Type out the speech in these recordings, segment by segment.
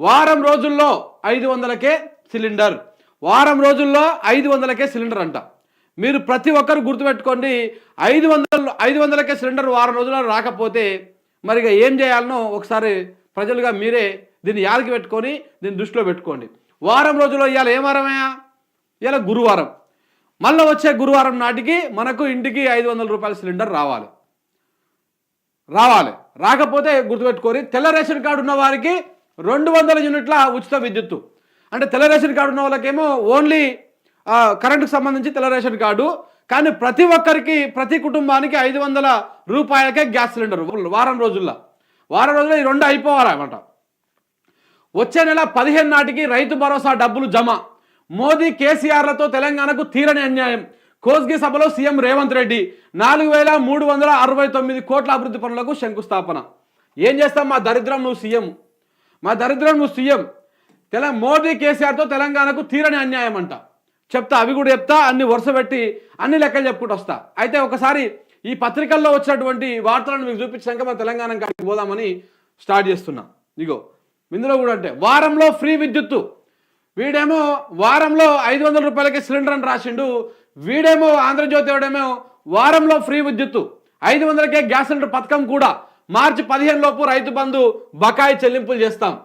వారం రోజుల్లో ఐదు వందలకే సిలిండర్. వారం రోజుల్లో ఐదు వందలకే సిలిండర్ అంట. మీరు ప్రతి ఒక్కరు గుర్తుపెట్టుకోండి ఐదు వందలు ఐదు వందలకే సిలిండర్ వారం రోజుల్లో రాకపోతే మరి ఏం చేయాలనో ఒకసారి ప్రజలుగా మీరే దీన్ని యాదకి పెట్టుకొని దీన్ని దృష్టిలో పెట్టుకోండి. వారం రోజుల్లో ఇవాళ ఏం వారమయ్యా? ఇవాళ గురువారం. మళ్ళీ వచ్చే గురువారం నాటికి మనకు ఇంటికి ఐదు వందల రూపాయల సిలిండర్ రావాలి. రావాలి. రాకపోతే గుర్తుపెట్టుకొని తెల్ల రేషన్ కార్డు ఉన్న వారికి రెండు వందల యూనిట్ల ఉచిత విద్యుత్తు. అంటే తెల్ల రేషన్ కార్డు ఉన్న వాళ్ళకేమో ఓన్లీ కరెంటుకు సంబంధించి తెల్ల రేషన్ కార్డు కానీ ప్రతి ఒక్కరికి ప్రతి కుటుంబానికి ఐదు వందల రూపాయలకే గ్యాస్ సిలిండర్ వారం రోజుల్లో. వారం రోజుల్లో ఈ రెండు అయిపోవాలన్నమాట వచ్చే నెల పదిహేను నాటికి రైతు భరోసా డబ్బులు జమ. మోదీ కేసీఆర్లతో తెలంగాణకు తీరని అన్యాయం. కోస్గి సభలో సీఎం రేవంత్ రెడ్డి నాలుగు వేల మూడు వందల అరవై తొమ్మిది కోట్ల అభివృద్ధి పనులకు శంకుస్థాపన. ఏం చేస్తాం మా దరిద్రం నువ్వు సీఎం? మా దరిద్రం నువ్వు సీఎం. తెల మోదీ కేసీఆర్తో తెలంగాణకు తీరని అన్యాయం అంట. చెప్తా అవి కూడా చెప్తా అన్ని వరుస పెట్టి అన్ని లెక్కలు చెప్పుకుంటూ వస్తా. అయితే ఒకసారి ఈ పత్రికల్లో వచ్చినటువంటి వార్తలను మీకు చూపించాక మన తెలంగాణ కాడికి పోదామని స్టార్ట్ చేస్తున్నా. ఇగో ఇందులో కూడా అంటే వారంలో ఫ్రీ విద్యుత్తు. వీడేమో వారంలో ఐదు వందల రూపాయలకి సిలిండర్ అని రాసిండు. వీడేమో ఆంధ్రజ్యోతి వాడేమో వారంలో ఫ్రీ విద్యుత్తు. ఐదు వందలకే గ్యాస్ సిలిండర్ పథకం కూడా. మార్చి పదిహేను లోపు రైతు బంధు బకాయి చెల్లింపులు చేస్తాం.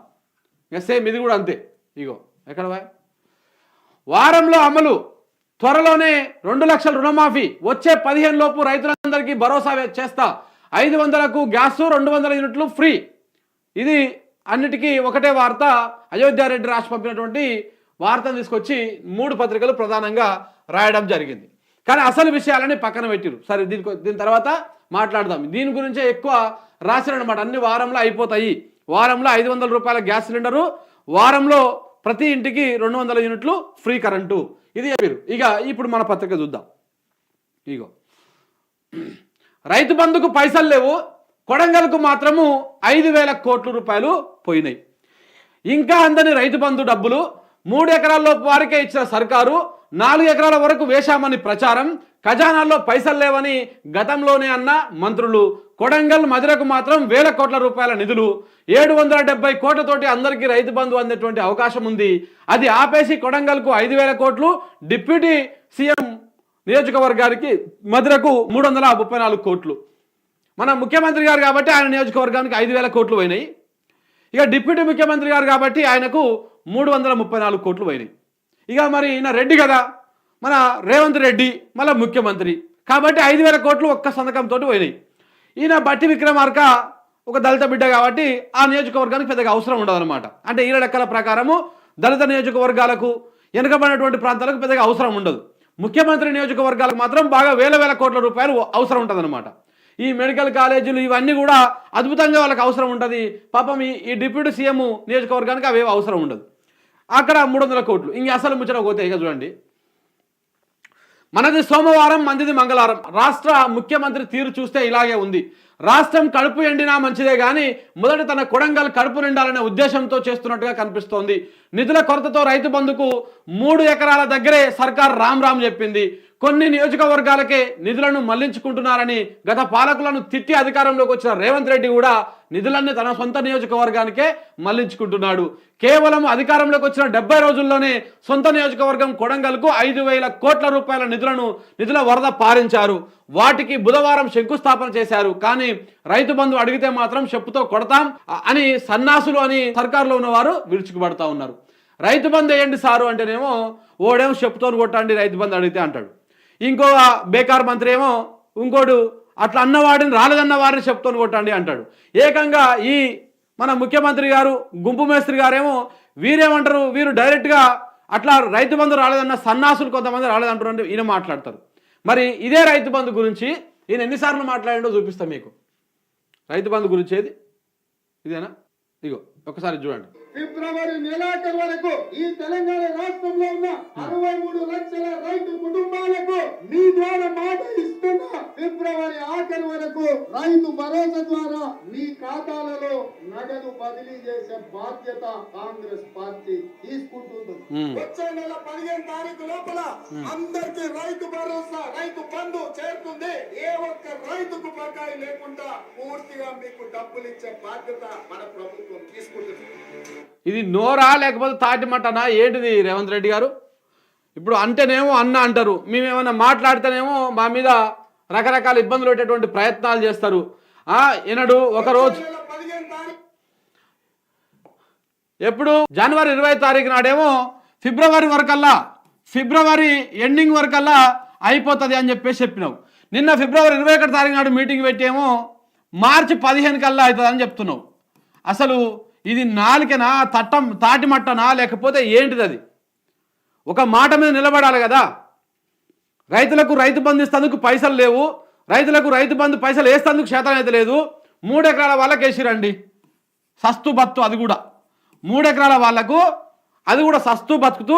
సేమ్ ఇది కూడా అంతే. ఇగో ఎక్కడ వారంలో అమలు. త్వరలోనే రెండు లక్షల రుణమాఫీ. వచ్చే పదిహేను లోపు రైతులందరికీ భరోసా వే- చేస్తా. ఐదు వందలకు గ్యాస్ రెండు వందల యూనిట్లు ఫ్రీ. ఇది అన్నిటికీ ఒకటే వార్త. అయోధ్యారెడ్డి రాసి పంపినటువంటి వార్తను తీసుకొచ్చి మూడు పత్రికలు ప్రధానంగా రాయడం జరిగింది. కానీ అసలు విషయాలని పక్కన పెట్టిరు. సరే దీనికి దీని తర్వాత మాట్లాడదాం. దీని గురించే ఎక్కువ రాశారనమాట అన్ని వారంలో అయిపోతాయి. వారంలో ఐదు వందల రూపాయల గ్యాస్ సిలిండరు వారంలో ప్రతి ఇంటికి రెండు వందల యూనిట్లు ఫ్రీ కరెంటు. ఇది చెప్పారు ఇక ఇప్పుడు మన పత్రిక చూద్దాం. ఇగో. రైతు బంధుకు పైసలు లేవు. కొడంగల్కు మాత్రము ఐదు వేల కోట్ల రూపాయలు పోయినాయి. ఇంకా అందని రైతు బంధు డబ్బులు మూడు ఎకరాల్లో వారికే ఇచ్చిన సర్కారు నాలుగు ఎకరాల వరకు వేశామని ప్రచారం. ఖజానాల్లో పైసలు లేవని గతంలోనే అన్న మంత్రులు. కొడంగల్ మధురకు మాత్రం వేల కోట్ల రూపాయల నిధులు. ఏడు వందల డెబ్బై కోట్లతోటి అందరికీ రైతు బంధు అందేటువంటి అవకాశం ఉంది. అది ఆపేసి కొడంగల్కు ఐదు వేల కోట్లు డిప్యూటీ సీఎం నియోజకవర్గానికి మధురకు మూడు వందల ముప్పై నాలుగు కోట్లు. మన ముఖ్యమంత్రి గారు కాబట్టి ఆయన నియోజకవర్గానికి ఐదు వేల కోట్లు పోయినాయి. ఇక డిప్యూటీ ముఖ్యమంత్రి గారు కాబట్టి ఆయనకు మూడు వందల ముప్పై నాలుగు కోట్లు పోయినాయి. ఇక మరి ఈయన రెడ్డి కదా? మన రేవంత్ రెడ్డి మళ్ళీ ముఖ్యమంత్రి. కాబట్టి ఐదు వేల కోట్లు ఒక్క సంతకంతో పోయినాయి. ఈయన బట్టి విక్రమార్క ఒక దళిత బిడ్డ కాబట్టి ఆ నియోజకవర్గానికి పెద్దగా అవసరం ఉండదన్నమాట. అంటే ఈయన లెక్కల ప్రకారము దళిత నియోజకవర్గాలకు వెనుకబడినటువంటి ప్రాంతాలకు పెద్దగా అవసరం ఉండదు. ముఖ్యమంత్రి నియోజకవర్గాలకు మాత్రం బాగా వేల వేల కోట్ల రూపాయలు అవసరం ఉంటుంది ఈ మెడికల్ కాలేజీలు ఇవన్నీ కూడా అద్భుతంగా వాళ్ళకి అవసరం ఉంటుంది. పాపం ఈ ఈ డిప్యూటీ సీఎం నియోజకవర్గానికి అవేవి అవసరం ఉండదు. అక్కడ మూడు వందల కోట్లు. ఇంక అసలు ముచ్చట పోతే ఇక చూడండి. మనది సోమవారం మందిది మంగళవారం. రాష్ట్ర ముఖ్యమంత్రి తీరు చూస్తే ఇలాగే ఉంది. రాష్ట్రం కడుపు ఎండినా మంచిదే కానీ మొదట తన కొడంగల్ కడుపు నిండాలనే ఉద్దేశంతో చేస్తున్నట్టుగా కనిపిస్తోంది. నిధుల కొరతతో రైతు బంధుకు మూడు ఎకరాల దగ్గరే సర్కార్ రామ్ రామ్ చెప్పింది. కొన్ని నియోజకవర్గాలకే నిధులను మళ్ళించుకుంటున్నారని గత పాలకులను తిట్టి అధికారంలోకి వచ్చిన రేవంత్ రెడ్డి కూడా నిధులన్నీ తన సొంత నియోజకవర్గానికే మళ్ళించుకుంటున్నాడు. కేవలం అధికారంలోకి వచ్చిన డెబ్బై రోజుల్లోనే సొంత నియోజకవర్గం కొడంగల్కు ఐదు వేల కోట్ల రూపాయల నిధులను నిధుల వరద పారించారు. వాటికి బుధవారం శంకుస్థాపన చేశారు. కానీ రైతు బంధు అడిగితే మాత్రం చెప్పుతో కొడతాం అని సన్నాసులు అని సర్కారులో ఉన్నవారు విరుచుకుపడతా ఉన్నారు. రైతు బంధు వేయండి సారు అంటేనేమో ఓడేమో చెప్పుతో కొట్టండి రైతు బంధు అడిగితే అంటాడు. ఇంకో బేకార్ మంత్రి ఏమో ఇంకోడు అట్లా అన్నవాడిని రాలేదన్న వారిని చెప్తోని కొట్టండి అంటాడు. ఏకంగా ఈ మన ముఖ్యమంత్రి గారు గుంపు మేస్త్రి గారేమో వీరేమంటారు వీరు డైరెక్ట్గా అట్లా రైతు బంధు రాలేదన్న సన్నాసులు కొంతమంది రాలేదంటారు ఈయన మాట్లాడతారు. మరి ఇదే రైతు బంధు గురించి ఈయన ఎన్నిసార్లు మాట్లాడిండో చూపిస్తాను మీకు. రైతు బంధు గురించి ఏది? ఇదేనా? ఇగో ఒకసారి చూడండి. ఫిబ్రవరి నెలాఖరు వరకు ఈ తెలంగాణ రాష్ట్రంలో ఉన్న అరవై మూడు లక్షల రైతు కుటుంబాలకు మీ ద్వారా మాట ఇస్తున్న ఫిబ్రవరి ఆఖరి వరకు రైతు భరోసా ద్వారా మీ ఖాతాలలో నగదు బదిలీ చేసే బాధ్యత కాంగ్రెస్ పార్టీ తీసుకుంటుంది. మ్మ్. వచ్చే నెల పదిహేను తారీఖు లోపల అందరికి రైతు భరోసా రైతు బంధు చేరుతుంది. ఏ ఒక్క రైతుకు బకాయి లేకుండా పూర్తిగా మీకు డబ్బులు ఇచ్చే బాధ్యత మన ప్రభుత్వం తీసుకుంటుంది. ఇది నోరా లేకపోతే తాటి మటనా? ఏంటిది రేవంత్ రెడ్డి గారు? ఇప్పుడు అంటేనేమో అన్న అంటారు. మేమేమన్నా మాట్లాడితేనేమో మా మీద రకరకాల ఇబ్బందులు పెట్టేటువంటి ప్రయత్నాలు చేస్తారు. ఆ ఈనాడు ఒకరోజు ఎప్పుడు? జనవరి ఇరవై తారీఖు నాడేమో ఫిబ్రవరి వరకల్లా ఫిబ్రవరి ఎండింగ్ వరకల్లా అయిపోతుంది అని చెప్పేసి చెప్పినావు నిన్న ఫిబ్రవరి ఇరవై ఒకటి తారీఖు నాడు మీటింగ్ పెట్టేమో మార్చి పదిహేను కల్లా అవుతుంది అని చెప్తున్నావు అసలు ఇది నాలుకనా తట్టం తాటి మట్టనా లేకపోతే ఏంటిది అది ఒక మాట మీద నిలబడాలి కదా. రైతులకు రైతు బంధు ఇస్తేందుకు పైసలు లేవు. రైతులకు రైతు బంధు పైసలు వేస్తేందుకు శాతం అయితే లేదు. మూడెకరాల వాళ్ళకి వేసిరండి. సస్తు బత్తు అది కూడా. మూడెకరాల వాళ్ళకు వాళ్ళకు అది కూడా సస్తు బతుకుతూ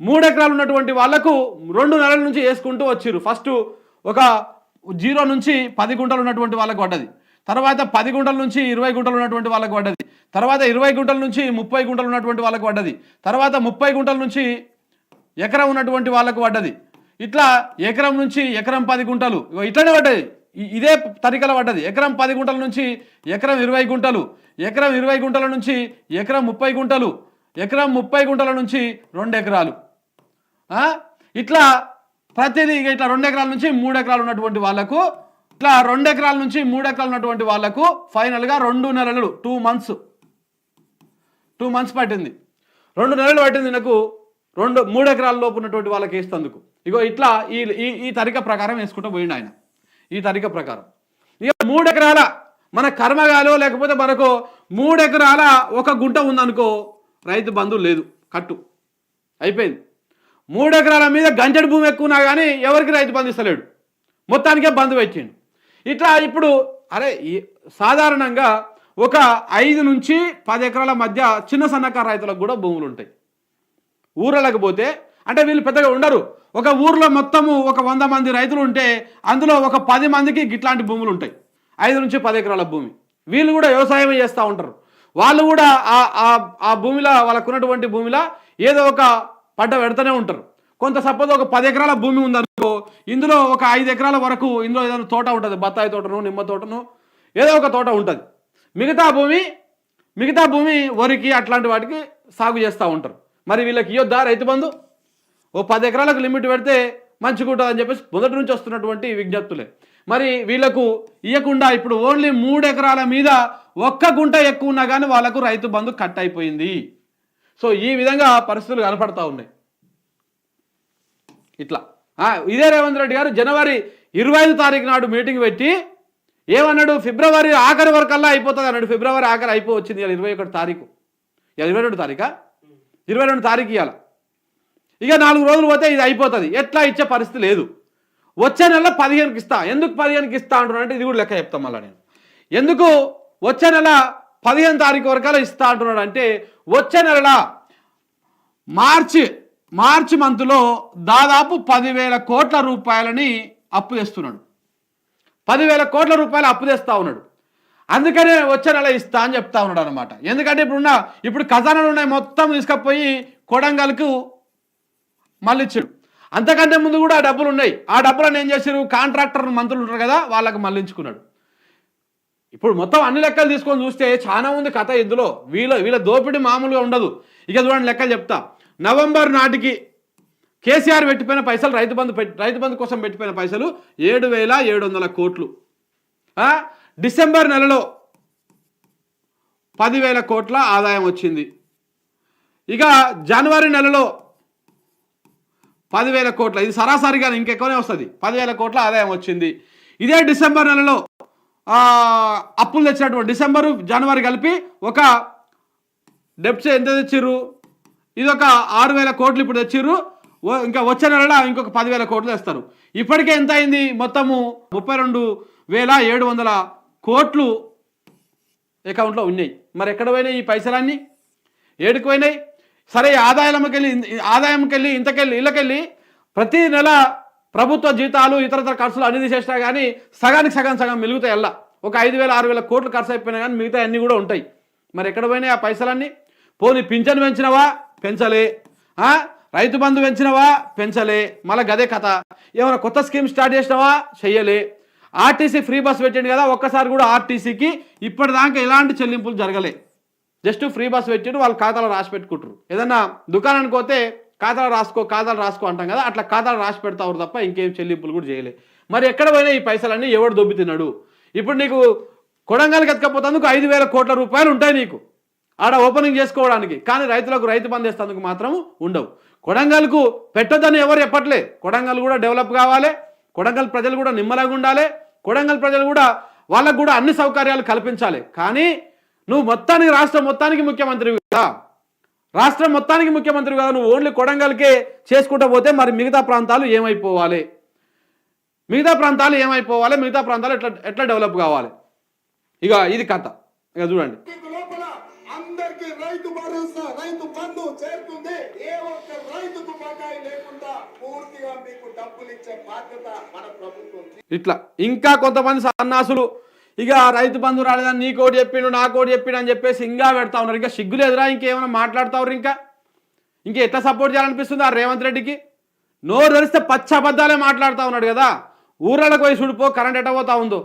మూడెకరాలు ఉన్నటువంటి వాళ్ళకు రెండు నెలల నుంచి వేసుకుంటూ వచ్చిర్రు. ఫస్ట్ ఒక జీరో నుంచి పది గుంటలు ఉన్నటువంటి వాళ్ళకు పడ్డది. తర్వాత పది గుంటల నుంచి ఇరవై గుంటలు ఉన్నటువంటి వాళ్ళకు పడ్డది. తర్వాత ఇరవై గుంటల నుంచి ముప్పై గుంటలు ఉన్నటువంటి వాళ్ళకు పడ్డది. తర్వాత ముప్పై గుంటల నుంచి ఎకరం ఉన్నటువంటి వాళ్ళకు పడ్డది. ఇట్లా ఎకరం నుంచి ఎకరం పది గుంటలు ఇట్లనే పడ్డది. ఇదే తరికల పడ్డది. ఎకరం పది గుంటల నుంచి ఎకరం ఇరవై గుంటలు ఎకరం ఇరవై గుంటల నుంచి ఎకరం ముప్పై గుంటలు ఎకరం ముప్పై గుంటల నుంచి రెండు ఎకరాలు. ఇట్లా ప్రతిదీ ఇట్లా రెండు ఎకరాల నుంచి మూడు ఎకరాలు ఉన్నటువంటి వాళ్ళకు ఇట్లా రెండు ఎకరాల నుంచి మూడు ఎకరాలు ఉన్నటువంటి వాళ్ళకు ఫైనల్గా రెండు నెలలు టూ మంత్స్ టూ మంత్స్ పట్టింది. రెండు నెలలు పట్టింది నాకు రెండు మూడు ఎకరాల లోపు ఉన్నటువంటి వాళ్ళకి వేస్తందుకు ఇగో ఇట్లా ఈ ఈ ఈ తరిక ప్రకారం వేసుకుంటూ పోయిండు ఆయన. ఈ తరిక ప్రకారం. ఇక మూడు ఎకరాల మన కర్మగాలో లేకపోతే మనకు మూడు ఎకరాల ఒక గుంట ఉందనుకో రైతు బంధు లేదు కట్టు. అయిపోయింది. మూడు ఎకరాల మీద గంజడి భూమి ఎక్కువనా కానీ ఎవరికి రైతు బంధిస్తలేడు మొత్తానికే బంధు పెట్టిండు. ఇట్లా ఇప్పుడు అరే ఈ- సాధారణంగా ఒక ఐదు నుంచి పది ఎకరాల మధ్య చిన్న సన్నకారు రైతులకు కూడా భూములు ఉంటాయి. ఊర్లకు పోతే అంటే వీళ్ళు పెద్దగా ఉండరు. ఒక ఊర్లో మొత్తము ఒక వంద మంది రైతులు ఉంటే అందులో ఒక పది మందికి ఇట్లాంటి భూములు ఉంటాయి. ఐదు నుంచి పది ఎకరాల భూమి. వీళ్ళు కూడా వ్యవసాయం చేస్తూ ఉంటారు. వాళ్ళు కూడా ఆ ఆ- భూమిలో వాళ్ళకు ఉన్నటువంటి భూమిలో ఏదో ఒక పంట పెడుతూనే ఉంటారు. కొంత సపోజ్ ఒక పది ఎకరాల భూమి ఉందనుకో ఇందులో ఒక ఐదు ఎకరాల వరకు ఇందులో ఏదైనా తోట ఉంటుంది బత్తాయి తోటను నిమ్మ తోటను ఏదో ఒక తోట ఉంటుంది. మిగతా భూమి మిగతా భూమి వరికి అట్లాంటి వాటికి సాగు చేస్తూ ఉంటారు. మరి వీళ్ళకి ఇవ్వద్దా రైతు బంధు? ఓ పది ఎకరాలకు లిమిట్ పెడితే మంచిగా అని చెప్పేసి మొదటి నుంచి వస్తున్నటువంటి విజ్ఞప్తులే. మరి వీళ్ళకు ఇవ్వకుండా ఇప్పుడు ఓన్లీ మూడు ఎకరాల మీద ఒక్క గుంట ఎక్కువ ఉన్నా కానీ వాళ్ళకు రైతు బంధు కట్ అయిపోయింది. సో ఈ విధంగా పరిస్థితులు కనపడతా ఉన్నాయి. ఇట్లా. ఇదే రేవంత్ రెడ్డి గారు జనవరి ఇరవై ఐదు తారీఖు నాడు మీటింగ్ పెట్టి ఏమన్నాడు? ఫిబ్రవరి ఆఖరి వరకల్లా అయిపోతుంది అన్నాడు. ఫిబ్రవరి ఆఖరి అయిపో వచ్చింది ఇవాళ ఇరవై ఒకటి తారీఖు. ఇరవై రెండు తారీఖా? ఇరవై రెండు తారీఖు ఇవాళ. ఇక నాలుగు రోజులు పోతే ఇది అయిపోతుంది. ఎట్లా ఇచ్చే పరిస్థితి లేదు. వచ్చే నెల పదిహేనుకి ఇస్తా. ఎందుకు పదిహేనుకి ఇస్తా అంటున్నాను అంటే ఇది కూడా లెక్క చెప్తాం మళ్ళీ నేను. ఎందుకు వచ్చే నెల పదిహేను తారీఖు వరకల్లా ఇస్తా అంటున్నాడు అంటే వచ్చే నెల మార్చి మార్చి మంత్లో దాదాపు పదివేల కోట్ల రూపాయలని అప్పు తెస్తున్నాడు. పదివేల కోట్ల రూపాయలు అప్పు తెస్తా ఉన్నాడు. అందుకనే వచ్చే నెల ఇస్తా అని చెప్తా ఉన్నాడు అనమాట ఎందుకంటే ఇప్పుడున్న ఇప్పుడు ఖజానాలు ఉన్నాయి మొత్తం తీసుకపోయి కొడంగల్కు మళ్ళీ ఇచ్చాడు. అంతకంటే ముందు కూడా ఆ డబ్బులు ఉన్నాయి. ఆ డబ్బులను ఏం చేశారు? కాంట్రాక్టర్ మంత్రులు ఉంటారు కదా వాళ్ళకి మళ్ళించుకున్నాడు. ఇప్పుడు మొత్తం అన్ని లెక్కలు తీసుకొని చూస్తే చాలా ఉంది కథ ఇందులో. వీళ్ళ వీళ్ళ దోపిడీ మామూలుగా ఉండదు. ఇక చూడండి లెక్కలు చెప్తా. నవంబర్ నాటికి కేసీఆర్ పెట్టిపోయిన పైసలు రైతు బంధు పెట్టి రైతు బంధు కోసం పెట్టిపోయిన పైసలు ఏడు వేల ఏడు వందల కోట్లు. డిసెంబర్ నెలలో పదివేల కోట్ల ఆదాయం వచ్చింది. ఇక జనవరి నెలలో పదివేల కోట్ల ఇది సరాసరిగా ఇంకెక్కువనే వస్తుంది. పదివేల కోట్ల ఆదాయం వచ్చింది. ఇదే డిసెంబర్ నెలలో అప్పులు తెచ్చినటువంటి డిసెంబరు జనవరి కలిపి ఒక డెప్స్ ఎంత తెచ్చిర్రు? ఇది ఒక ఆరు వేల కోట్లు ఇప్పుడు తెచ్చిర్రు. ఇంకా వచ్చే నెలలో ఇంకొక పదివేల కోట్లు తెస్తారు. ఇప్పటికే ఎంత అయింది? మొత్తము ముప్పై రెండు వేల ఏడు వందల కోట్లు అకౌంట్లో ఉన్నాయి. మరి ఎక్కడ పోయినాయి ఈ పైసలన్నీ? ఏడుకు పోయినాయి? సరే ఆదాయంకెళ్ళి ఆదాయంకెళ్ళి ఇంతకెళ్ళి ఇళ్ళకెళ్ళి ప్రతి నెల ప్రభుత్వ జీతాలు ఇతరతర ఖర్చులు అన్ని తీసేసినా కానీ సగానికి సగం సగం మిగులుతాయి అలా ఒక ఐదు వేల ఆరు వేల కోట్లు ఖర్చు అయిపోయినా కానీ మిగతా అన్నీ కూడా ఉంటాయి. మరి ఎక్కడ పోయినాయి ఆ పైసలన్నీ? పోనీ పింఛన్ పెంచినవా? పెంచలే. రైతు బంధు పెంచినవా? పెంచలే. మళ్ళీ గదే కథ. ఏమైనా కొత్త స్కీమ్ స్టార్ట్ చేసినావా? చెయ్యలే. ఆర్టీసీ ఫ్రీ బస్ పెట్టిండు కదా ఒక్కసారి కూడా ఆర్టీసీకి ఇప్పటిదాకా ఎలాంటి చెల్లింపులు జరగలే. జస్ట్ ఫ్రీ బస్ పెట్టిరు వాళ్ళు ఖాతాలో రాసి పెట్టుకుంటారు ఏదన్నా దుకాణానికి పోతే ఖాతాలో రాసుకో ఖాతాలు రాసుకో అంటాం కదా అట్లా ఖాతాలు రాసి పెడతావు తప్ప ఇంకేం చెల్లింపులు కూడా చేయలే. మరి ఎక్కడ పోయినా ఈ పైసలన్నీ? ఎవడు దొబ్బి తిన్నాడు ఇప్పుడు నీకు కొడంగల్కి ఎత్తుకపోతేందుకు ఐదు వేల కోట్ల రూపాయలు ఉంటాయి నీకు. ఆడ ఓపెనింగ్ చేసుకోవడానికి. కానీ రైతులకు రైతు బంద్ మాత్రం ఉండవు. కొడంగల్కు పెట్టొద్దని ఎవరు చెప్పట్లే. కొడంగల్ కూడా డెవలప్ కావాలి. కొడంగల్ ప్రజలు కూడా నిమ్మలాగా ఉండాలి. కొడంగల్ ప్రజలు కూడా వాళ్ళకు కూడా అన్ని సౌకర్యాలు కల్పించాలి. కానీ నువ్వు మొత్తానికి రాష్ట్రం మొత్తానికి ముఖ్యమంత్రి కదా. రాష్ట్రం మొత్తానికి ముఖ్యమంత్రి కదా. నువ్వు ఓన్లీ కొడంగల్కే చేసుకుంటూ పోతే మరి మిగతా ప్రాంతాలు ఏమైపోవాలి? మిగతా ప్రాంతాలు ఏమైపోవాలి? మిగతా ప్రాంతాలు ఎట్లా ఎట్లా డెవలప్ కావాలి? ఇక ఇది కథ. ఇక చూడండి. అందరికి రైతు భరోసా రైతు బంధు చేరుతుంది ఏ ఒక్క రైతుకు బకాయి లేకుండా పూర్తిగా మీకు డబ్బులు ఇచ్చే బాధ్యత మన ప్రభుత్వం. ఇట్లా ఇంకా కొంతమంది సన్నాసులు ఇక రైతు బంధు రాలేదని నీ కోటి చెప్పిండు నా కోటి చెప్పిండు అని చెప్పేసి ఇంకా పెడతా ఉన్నారు. ఇంకా సిగ్గులు ఎదురా ఇంకేమైనా మాట్లాడుతారు ఇంకా? ఇంకా ఎట్లా సపోర్ట్ చేయాలనిపిస్తుంది ఆ రేవంత్ రెడ్డికి? నోరు తెరిస్తే పచ్చ అబద్ధాలే మాట్లాడుతూ ఉన్నాడు కదా. ఊర్లలోకి పోయి చూడిపో కరెంట్ ఎట్ట పోతా ఉందో.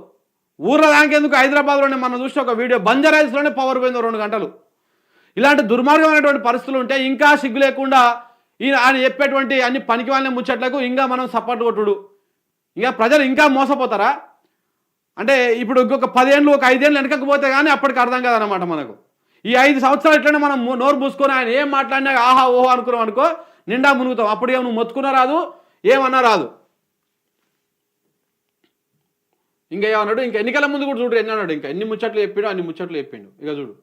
ఊర్లో దానికెందుకు హైదరాబాద్లోనే మనం చూస్తే ఒక వీడియో బంజారాయిల్స్లోనే పవర్ పోయిందో రెండు గంటలు. ఇలాంటి దుర్మార్గమైనటువంటి పరిస్థితులు ఉంటే ఇంకా సిగ్గు లేకుండా ఈయన ఆయన చెప్పేటువంటి అన్ని పనికి వాళ్ళని ముచ్చట్లకు ఇంకా మనం సపోర్ట్ కొట్టుడు. ఇంకా ప్రజలు ఇంకా మోసపోతారా? అంటే ఇప్పుడు ఇంకొక పదేళ్ళు ఒక ఐదేళ్ళు వెనకకు పోతే కానీ అప్పటికి అర్థం కాదనమాట మనకు. ఈ ఐదు సంవత్సరాలు ఎట్లనే మనం నోరు పూసుకొని ఆయన ఏం మాట్లాడినా ఆహా ఓహో అనుకున్నాం అనుకో నిండా మునుగుతాం. అప్పుడు ఏం నువ్వు మొత్తుకున్నా రాదు ఏమన్నా రాదు. ఇంకా ఏమన్నాడు? ఇంకా ఎన్నికల ముందు కూడా చూడు ఎన్ని అన్నాడు? ఇంకా ఎన్ని ముచ్చట్లు చెప్పిండు అన్ని ముచ్చట్లు చెప్పిండు. ఇక చూడు.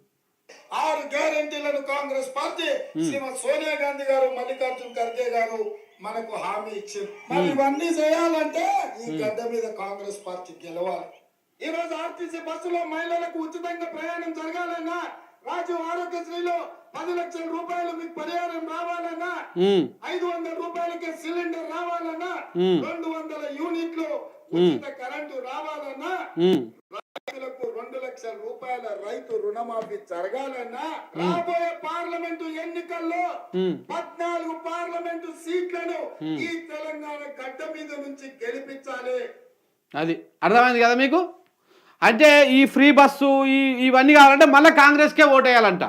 ఆరు గ్యారెంటీలను కాంగ్రెస్ పార్టీ శ్రీమతి సోనియా గాంధీ గారు మల్లికార్జున్ ఖర్గే గారు మనకు హామీ ఇచ్చారు. మరి ఇవన్నీ చేయాలంటే ఈ గడ్డ మీద కాంగ్రెస్ పార్టీ గెలవాలి. ఈ రోజు ఆర్టీసీ బస్సులో మహిళలకు ఉచితంగా ప్రయాణం జరగాలన్నా రాజు ఆరోగ్యశ్రీలో పది లక్షల రూపాయలు మీకు పరిహారం రావాలన్నా ఉమ్, ఐదు వందల రూపాయలకే సిలిండర్ రావాలన్నా. రెండు వందల యూనిట్లు ఉచిత కరెంటు రావాలన్నా రైతులకు రెండు లక్షల రూపాయల రైతు రుణమాఫీ జరగాలన్నా రాబోయే పార్లమెంటు ఎన్నికల్లో. పద్నాలుగు పార్లమెంటు సీట్లను ఈ తెలంగాణ గడ్డ మీద నుంచి గెలిపించాలి. అది అర్థమైంది కదా మీకు? అంటే ఈ ఫ్రీ బస్సు ఈ ఇవన్నీ కావాలంటే మళ్ళీ కాంగ్రెస్కే ఓటేయాలంట.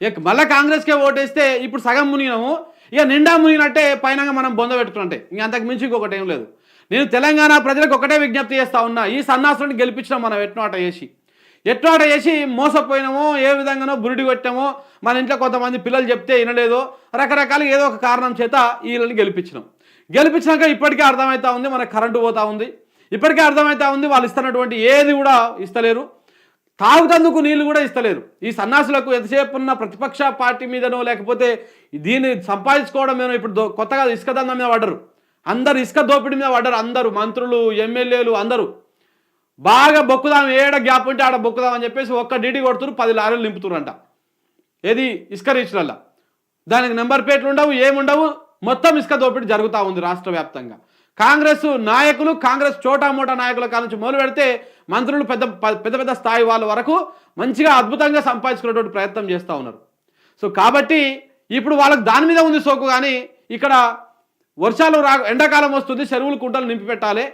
ఇక మళ్ళీ కాంగ్రెస్కే ఓటేస్తే ఇప్పుడు సగం మునిగినాము. ఇక నిండా మునిగినట్టే పైన మనం బొంద పెట్టుకున్నట్టే. ఇంక అంతకు మించి ఇంకొకటి ఏం లేదు. నేను తెలంగాణ ప్రజలకు ఒకటే విజ్ఞప్తి చేస్తా ఉన్నా ఈ సన్నాసుని గెలిపించినాం మనం ఎట్నోట చేసి. ఎట్నోట చేసి మోసపోయినామో ఏ విధంగానో బురిడి కొట్టామో మన ఇంట్లో కొంతమంది పిల్లలు చెప్తే వినలేదో రకరకాల ఏదో ఒక కారణం చేత వీళ్ళని గెలిపించినాం. గెలిపించినాక ఇప్పటికే అర్థమవుతా ఉంది మనకు కరెంటు పోతా ఉంది. ఇప్పటికే అర్థమవుతా ఉంది వాళ్ళు ఇస్తున్నటువంటి ఏది కూడా ఇస్తలేరు. తాగుతందుకు నీళ్ళు కూడా ఇస్తలేరు. ఈ సన్నాసులకు ఎంతసేపు ఉన్న ప్రతిపక్ష పార్టీ మీదనో లేకపోతే దీన్ని సంపాదించుకోవడం మేము ఇప్పుడు కొత్తగా ఇసుక దందం మీద పడరు అందరు ఇసుక దోపిడీ మీద పడ్డారు అందరూ మంత్రులు ఎమ్మెల్యేలు అందరూ. బాగా బొక్కుదాం ఏడ గ్యాప్ ఉంటే ఆడ బొక్కుదాం అని చెప్పేసి ఒక్క డీడీ కొడుతురు పది లారీలు నింపుతురంట ఏది? ఇసుక రీచ్లల్లో దానికి నెంబర్ ప్లేట్లు ఉండవు ఏముండవు మొత్తం ఇసుక దోపిడీ జరుగుతూ ఉంది రాష్ట్ర వ్యాప్తంగా. కాంగ్రెస్ నాయకులు కాంగ్రెస్ చోటా మోటా నాయకుల కాల నుంచి మొదలు పెడితే మంత్రులు పెద్ద పెద్ద పెద్ద స్థాయి వాళ్ళ వరకు మంచిగా అద్భుతంగా సంపాదించుకునేటువంటి ప్రయత్నం చేస్తూ ఉన్నారు. సో కాబట్టి ఇప్పుడు వాళ్ళకి దాని మీద ఉంది సోకు కానీ ఇక్కడ వర్షాలు రా ఎండాకాలం వస్తుంది చెరువులు కుంటలు నింపి పెట్టాలి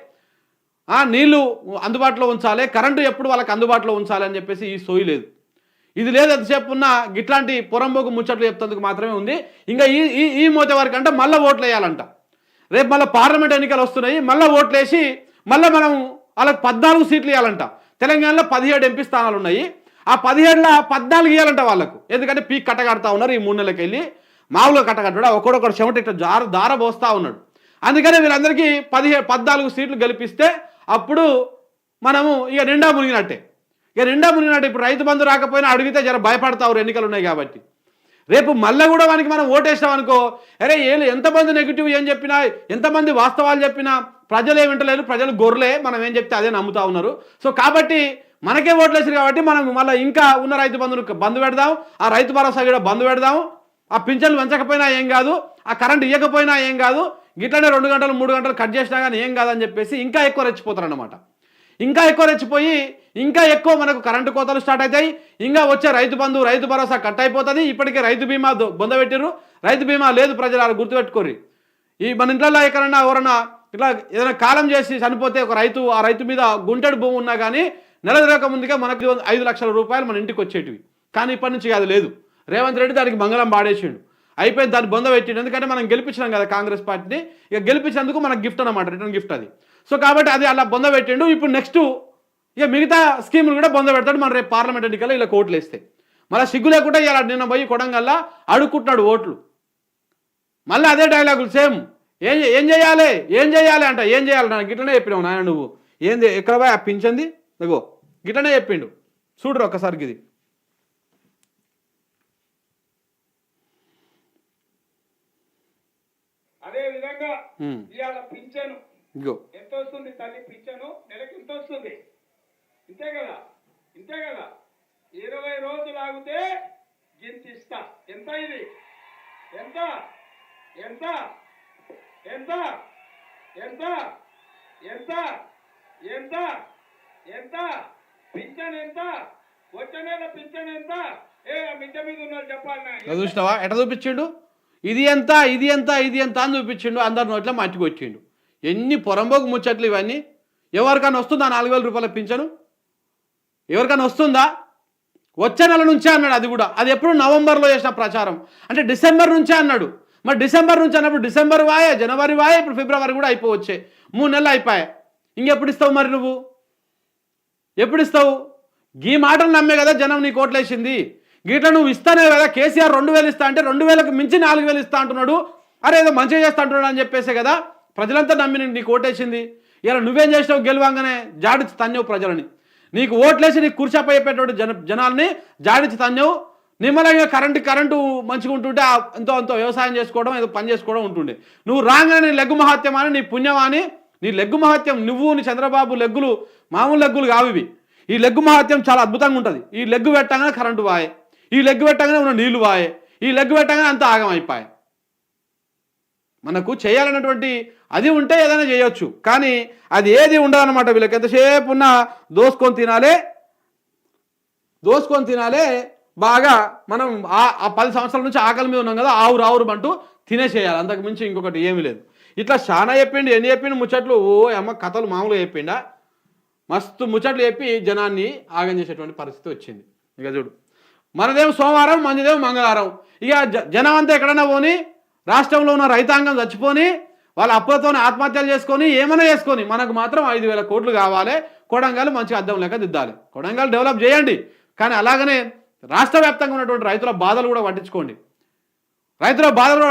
నీళ్ళు అందుబాటులో ఉంచాలి కరెంటు ఎప్పుడు వాళ్ళకి అందుబాటులో ఉంచాలి అని చెప్పేసి ఈ సోయి లేదు. ఇది లేదు ఎంతసేపు ఉన్న గిట్లాంటి పొరంబోకు ముచ్చట్లు చెప్తందుకు మాత్రమే ఉంది. ఇంకా ఈ ఈ ఈ మోతే వరకు అంటే మళ్ళీ ఓట్లు వేయాలంట రేపు మళ్ళీ పార్లమెంట్ ఎన్నికలు వస్తున్నాయి మళ్ళీ ఓట్లు వేసి మళ్ళీ మనం వాళ్ళకి పద్నాలుగు సీట్లు ఇవ్వాలంట తెలంగాణలో పదిహేడు ఎంపీ స్థానాలు ఉన్నాయి. ఆ పదిహేడులో పద్నాలుగు ఇవ్వాలంట వాళ్ళకు. ఎందుకంటే పీక్ కట్టగడతా ఉన్నారు ఈ మూడు నెలలకు వెళ్ళి మామూలుగా కట్టగట్టాడు ఒకడొకడు చెమట ఇట్లా జార దార పోస్తా ఉన్నాడు. అందుకనే వీళ్ళందరికీ పదిహేడు పద్నాలుగు సీట్లు గెలిపిస్తే అప్పుడు మనము ఇక నిండా మునిగినట్టే. ఇక నిండా మునిగినట్టు. ఇప్పుడు రైతు బంధు రాకపోయినా అడిగితే జర భయపడతావు ఎన్నికలు ఉన్నాయి కాబట్టి. రేపు మళ్ళీ కూడా వానికి మనం ఓటేసాం అనుకో అరే ఏళ్ళు ఎంతమంది నెగిటివ్ ఏం చెప్పినా ఎంతమంది వాస్తవాలు చెప్పినా ప్రజలు ఏం వింటలేరు ప్రజలు గొర్రెలే మనం ఏం చెప్తే అదే నమ్ముతా ఉన్నారు. సో కాబట్టి మనకే ఓట్లేసారు కాబట్టి మనం మళ్ళీ ఇంకా ఉన్న రైతు బంధును బంద్ పెడదాం ఆ రైతు భరోసా కూడా బంద్ పెడదాం. ఆ పింఛన్లు పెంచకపోయినా ఏం కాదు ఆ కరెంట్ ఇవ్వకపోయినా ఏం కాదు గిట్లనే రెండు గంటలు మూడు గంటలు కట్ చేసినా కానీ ఏం కాదని చెప్పేసి ఇంకా ఎక్కువ రెచ్చిపోతారన్నమాట. ఇంకా ఎక్కువ రెచ్చిపోయి ఇంకా ఎక్కువ మనకు కరెంటు కోతలు స్టార్ట్ అవుతాయి ఇంకా వచ్చే రైతు బంధు రైతు భరోసా కట్ అయిపోతుంది. ఇప్పటికే రైతు బీమా దొ- బొందబెట్టిర్రు రైతు బీమా లేదు ప్రజలు గుర్తుపెట్టుకోరి ఈ మన ఇంట్లో ఎక్కడన్నా ఎవరన్నా ఇట్లా ఏదైనా కాలం చేసి చనిపోతే ఒక రైతు ఆ రైతు మీద గుంటెడు భూమి ఉన్నా కానీ నెల తిరగక ముందుగా మనకు ఐదు లక్షల రూపాయలు మన ఇంటికి వచ్చేటివి. కానీ ఇప్పటి నుంచి అది లేదు. రేవంత్ రెడ్డి దానికి మంగళం పాడేసిండు. అయిపోయి దాన్ని బొంద పెట్టిండు. ఎందుకంటే మనం గెలిపించినాం కదా కాంగ్రెస్ పార్టీని. ఇక గెలిపించినందుకు మనకు గిఫ్ట్ అనమాట రిటర్న్ గిఫ్ట్ అది. సో కాబట్టి అది అలా బొంద పెట్టిండు. ఇప్పుడు నెక్స్ట్ ఇక మిగతా స్కీములు కూడా బొంద పెడతాడు. మన రేపు పార్లమెంట్ ఎన్నికల్లో ఇలా కోట్లు వేస్తాయి మళ్ళీ సిగ్గు లేకుండా ఇలా నిన్న పోయి కొడంగల్లా అడుక్కుంటున్నాడు ఓట్లు. మళ్ళీ అదే డైలాగులు సేమ్. ఏం ఏం చేయాలి? ఏం చేయాలి అంట. ఏం చేయాలి? నాకు గిట్లనే చెప్పినావు నాయన నువ్వు. ఏంది? ఎక్కడ పోయి ఆ పింఛంది ఇగో గిట్లనే చెప్పిండు. చూడరు ఒక్కసారికి ఇది. ఉమ్, ఇవాళ పింఛను. ఎంత వస్తుంది తల్లి పింఛను? నెలకు ఎంత వస్తుంది ఇంతే కదా? ఇంతే కదా? ఇరవై రోజులు ఆగితే గింత ఇస్తా ఎంత ఇది? ఎంత? ఎంత? ఎంత? ఎంత? ఎంత? ఎంత? ఎంత? పింఛన్ ఎంత? వచ్చే నెల పింఛన్ ఎంత? ఏ మిద్దె మీద ఉన్నారు చెప్పాలి ఎట చూపించిండు? ఇది ఎంత ఇది ఎంత ఇది ఎంత అని చూపించిండు. అందరి నోట్లో మట్టికి వచ్చిండు. ఎన్ని పొరంబోకు ముచ్చట్లు ఇవన్నీ. ఎవరికైనా వస్తుందా నాలుగు వేల రూపాయల పింఛను? ఎవరికైనా వస్తుందా? వచ్చే నెల నుంచే అన్నాడు అది కూడా. అది ఎప్పుడు నవంబర్లో చేసిన ప్రచారం. అంటే డిసెంబర్ నుంచే అన్నాడు. మరి డిసెంబర్ నుంచి అన్నప్పుడు డిసెంబర్ వాయే జనవరి వాయే ఇప్పుడు ఫిబ్రవరి కూడా అయిపోవచ్చే. మూడు నెలలు అయిపోయాయి. ఇంకెప్పుడు ఇస్తావు మరి నువ్వు? ఎప్పుడు ఇస్తావు? ఈ మాటలు నమ్మే కదా జనం నీ కోట్లేసింది. గీట్ల నువ్వు ఇస్తానే కదా కేసీఆర్ రెండు వేలు ఇస్తా అంటే రెండు వేలకు మించి నాలుగు వేలు ఇస్తా అంటున్నాడు. అరే ఏదో మంచిగా చేస్తా అంటున్నాడు అని చెప్పేసే కదా ప్రజలంతా నమ్మి నీకు ఓటేసింది. కోటేసింది ఇలా నువ్వేం చేసినావు గెలవంగానే జాడిచి తన్యవు ప్రజలని. నీకు ఓట్లేసి నీకు కూర్చాపై చెప్పేటోడు జన జనాల్ని జాడిచి తన్యవు నిమ్మలంగా కరెంటు కరెంటు మంచిగా ఉంటుంటే ఆ ఎంతో ఎంతో వ్యవసాయం చేసుకోవడం ఏదో పని చేసుకోవడం ఉంటుండే. నువ్వు రాగానే నీ లెగ్గు మహత్యం అని నీ పుణ్యమాని నీ లెగ్గు మహత్యం నువ్వు నీ చంద్రబాబు లెగ్గులు మామూలు లెగ్గులు కావు ఇవి. ఈ లెగ్గు మహత్యం చాలా అద్భుతంగా ఉంటుంది. ఈ లెగ్గు పెట్టగానే కరెంటు వాయే. ఈ లెగ్ పెట్టగానే ఉన్న నీళ్ళు వాయే ఈ లెగ్ పెట్టగానే అంత ఆగం అయిపోయాయి మనకు చేయాలన్నటువంటి అది ఉంటే ఏదైనా చేయొచ్చు కానీ అది ఏది ఉండదన్నమాట వీళ్ళకి. ఎంతసేపు ఉన్నా దోసుకొని తినాలే దోసుకొని తినాలే బాగా మనం ఆ ఆ పది సంవత్సరాల నుంచి ఆకలి మీద ఉన్నాం కదా ఆవురు ఆవురు అంటూ తినేసేయాలి అంతకు మించి ఇంకొకటి ఏమీ లేదు. ఇట్లా చాలా చెప్పిండు ఎన్ని చెప్పిండు ముచ్చట్లు? ఓ అమ్మ కథలు మామూలుగా చెప్పిండా? మస్తు ముచ్చట్లు చెప్పి జనాన్ని ఆగం చేసేటువంటి పరిస్థితి వచ్చింది. ఇక చూడు. మనదేమో సోమవారం మందిదేమో మంగళవారం. ఇక జనం అంతా ఎక్కడైనా పోని రాష్ట్రంలో ఉన్న రైతాంగం చచ్చిపోని వాళ్ళ అప్పులతో ఆత్మహత్యలు చేసుకొని ఏమైనా చేసుకొని మనకు మాత్రం ఐదు వేల కోట్లు కావాలి. కొడంగల్ మంచిగా అద్దం లెక్క దిద్దాలి. కొడంగల్ డెవలప్ చేయండి. కానీ అలాగనే రాష్ట్ర వ్యాప్తంగా ఉన్నటువంటి రైతుల బాధలు కూడా పట్టించుకోండి. రైతుల బాధలు